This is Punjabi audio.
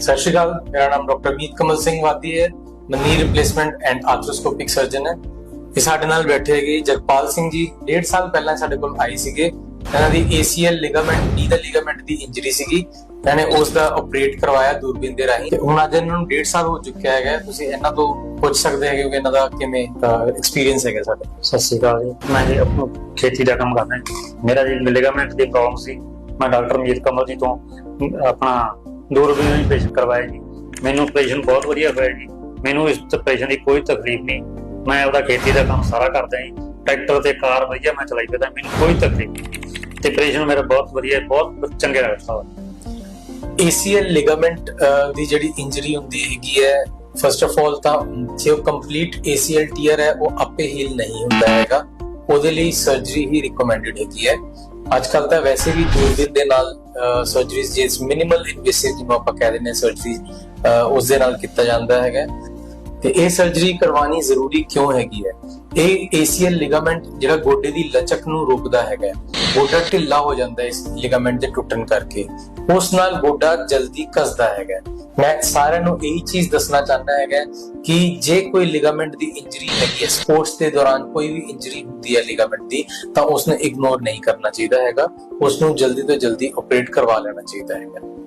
ਸਤਿ ਸ਼੍ਰੀ ਅਕਾਲ, ਮੇਰਾ ਨਾਮ ਡਾਕਟਰ ਮੀਤ ਕਮਲ ਸਿੰਘ ਵਾਦੀ ਹੈ। ਮੈਂ ਨੀ ਰਿਪਲੇਸਮੈਂਟ ਐਂਡ ਆਰਥਰੋਸਕੋਪਿਕ ਸਰਜਨ ਹੈ। ਇਹ ਸਾਡੇ ਨਾਲ ਬੈਠੇ ਹੈਗੇ ਜਗਪਾਲ ਸਿੰਘ ਜੀ। 1.5 ਸਾਲ ਪਹਿਲਾਂ ਸਾਡੇ ਕੋਲ ਆਏ ਸੀਗੇ। ਇਹਨਾਂ ਦੀ ACL ਲਿਗਾਮੈਂਟ ਨੀ ਦਾ ਲਿਗਾਮੈਂਟ ਦੀ ਇੰਜਰੀ ਸੀਗੀ। ਇਹਨਾਂ ਉਸ ਦਾ ਆਪਰੇਟ ਕਰਵਾਇਆ ਦੂਰਬੀਨ ਦੇ ਰਾਹੀਂ। ਤੇ ਹੁਣ ਅੱਜ ਇਹਨਾਂ ਨੂੰ 1.5 ਸਾਲ ਹੋ ਚੁੱਕਿਆ ਹੈਗਾ। ਤੁਸੀਂ ਇਹਨਾਂ ਤੋਂ ਪੁੱਛ ਸਕਦੇ ਹੈਗੇ ਕਿ ਇਹਨਾਂ ਦਾ ਕਿਵੇਂ ਐਕਸਪੀਰੀਅੰਸ ਹੈਗਾ ਸਾਡਾ। ਸਤਿ ਸ਼੍ਰੀ ਅਕਾਲ ਜੀ। ਮੈਂ ਆਪਣਾ ਖੇਤੀ ਦਾ ਕੰਮ ਕਰਦਾ ਮੇਰਾ ਜੀ ਲਿਗਾਮੈਂਟ ਦੀ ਪ੍ਰੋਬਲਮ ਸੀ। ਮੈਂ ਡਾਕਟਰ ਮੀਤ ਕਮਲ ਜੀ ਤੋਂ ਆਪਣਾ ਆਪਣਾ ਦੂਰਬੀਨ ਦੀ ਆਪਰੇਸ਼ਨ ਕਰਵਾਇਆ ਜੀ। ਮੈਨੂੰ ਆਪਰੇਸ਼ਨ ਬਹੁਤ ਵਧੀਆ ਹੋਇਆ ਜੀ। ਮੈਨੂੰ ਇਸ ਆਪਰੇਸ਼ਨ ਦੀ ਕੋਈ ਤਕਲੀਫ ਨਹੀਂ। ਮੈਂ ਆਪਦਾ ਖੇਤੀ ਦਾ ਕੰਮ ਸਾਰਾ ਕਰਦਾ ਜੀ। ਟਰੈਕਟਰ ਤੇ ਕਾਰ ਵਧੀਆ ਮੈਂ ਚਲਾਈ ਫਿਰਦਾ, ਮੈਨੂੰ ਕੋਈ ਤਕਲੀਫ ਨਹੀਂ। ਤੇ ਆਪਰੇਸ਼ਨ ਮੇਰਾ ਬਹੁਤ ਵਧੀਆ, ਬਹੁਤ ਚੰਗੇ ਲੱਗਦਾ ACL ਲਿਗਾਮੈਂਟ ਦੀ ਜਿਹੜੀ ਇੰਜਰੀ ਹੁੰਦੀ ਹੈਗੀ ਹੈ ਫਸਟ ਆਫ ਆਲ ਤਾਂ ਜੇ ਉਹ ਕੰਪਲੀਟ ACL ਟੀਅਰ ਹੈ, ਉਹ ਆਪੇ ਹੀਲ ਨਹੀਂ ਹੁੰਦਾ ਹੈਗਾ। ਉਹਦੇ ਲਈ ਸਰਜਰੀ ਹੀ ਰਿਕਮੈਂਡਡ ਹੈਗੀ ਹੈ। ਅੱਜ ਕੱਲ ਤਾਂ ਵੈਸੇ ਵੀ ਦੂਰਬੀਨ ਦੇ ਨਾਲ ਸਰਜਰੀਜ਼ ਜੇ ਮਿਨੀਮਲ ਇਨਵੇਸਿਵ ਜਿਹਨੂੰ ਆਪਾਂ ਕਹਿ ਦਿੰਦੇ ਸਰਜਰੀ ਉਸ ਦੇ ਨਾਲ ਕੀਤਾ ਜਾਂਦਾ ਹੈਗਾ। ਤੇ ਇਹ ਸਰਜਰੀ ਕਰਵਾਉਣੀ ਜ਼ਰੂਰੀ ਕਿਉਂ ਹੈਗੀ ਹੈ? ਇਹ ACL ਲਿਗਾਮੈਂਟ ਜਿਹੜਾ ਗੋਡੇ ਦੀ ਲਚਕ ਨੂੰ ਰੋਕਦਾ ਹੈਗਾ ਗੋਡਾ ਢਿੱਲਾ ਹੋ ਜਾਂਦਾ ਇਸ ਲਿਗਾਮੈਂਟ ਦੇ ਟੁੱਟਣ ਕਰਕੇ। ਉਸ ਨਾਲ ਗੋਡਾ ਜਲਦੀ ਕੱਸਦਾ ਹੈਗਾ ਮੈਂ ਸਾਰਿਆਂ ਨੂੰ ਇਹੀ ਚੀਜ਼ ਦੱਸਣਾ ਚਾਹੁੰਦਾ ਹੈਗਾ ਕਿ ਜੇ ਕੋਈ ਲਿਗਾਮੈਂਟ ਦੀ ਇੰਜਰੀ ਹੈਗੀ ਹੈ ਸਪੋਰਟਸ ਦੇ ਦੌਰਾਨ ਕੋਈ ਵੀ ਇੰਜਰੀ ਹੁੰਦੀ ਹੈ ਲਿਗਾਮੈਂਟ ਦੀ, ਤਾਂ ਉਸ ਨੂੰ ਇਗਨੋਰ ਨਹੀਂ ਕਰਨਾ ਚਾਹੀਦਾ ਹੈਗਾ। ਉਸ ਨੂੰ ਜਲਦੀ ਤੋਂ ਜਲਦੀ ਆਪਰੇਟ ਕਰਵਾ ਲੈਣਾ ਚਾਹੀਦਾ ਹੈਗਾ।